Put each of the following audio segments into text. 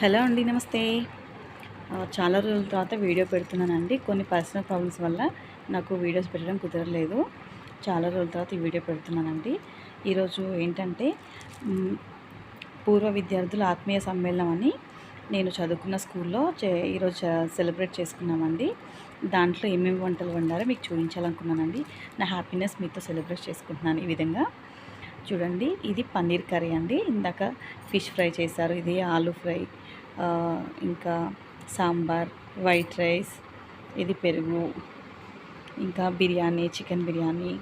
Hello అండి నమస్తే. చాలా రోజుల తర్వాత వీడియో పెడుతున్నానండి. కొన్ని పర్సనల్ ప్రాబ్లమ్స్ వల్ల నాకు వీడియోస్ పెట్టడం కుదరలేదు. చాలా రోజుల తర్వాత ఈ వీడియో పెడుతున్నానండి. ఈరోజు ఏంటంటే పూర్వ విద్యార్థుల ఆత్మీయ సమ్మేళనం అని నేను చదువుకున్న స్కూల్లో చే ఈరోజు సెలబ్రేట్ చేసుకున్నామండి. దాంట్లో ఏమేమి వంటలు వండారో మీకు చూపించాలనుకున్నానండి. నా హ్యాపీనెస్ మీతో సెలబ్రేట్ చేసుకుంటున్నాను ఈ విధంగా. చూడండి ఇది పన్నీర్ కర్రీ అండి. ఇందాక ఫిష్ ఫ్రై చేశారు. ఇది ఆలు ఫ్రై ఇంకా సాంబార్ వైట్ రైస్ ఇది పెరుగు ఇంకా biryani chicken biryani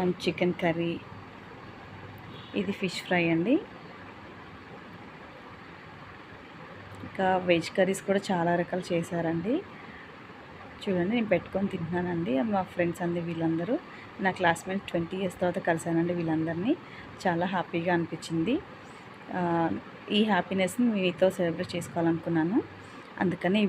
and chicken curry. ఇది ఫిష్ ఫ్రై అండి. ఇంకా వెజ్ కర్రీస్ కూడా చాలా రకాలు చేశారండి. చూడండి నేను పెట్టుకొని తింటున్నానండి. మా ఫ్రెండ్స్ అంది వీళ్ళందరూ. నా క్లాస్మేట్ ట్వంటీ ఇయర్స్ తర్వాత కలిసానండి వీళ్ళందరినీ. చాలా హ్యాపీగా అనిపించింది. ఈ హ్యాపీనెస్ని మీతో సెలబ్రేట్ చేసుకోవాలనుకున్నాను. అందుకని ఈ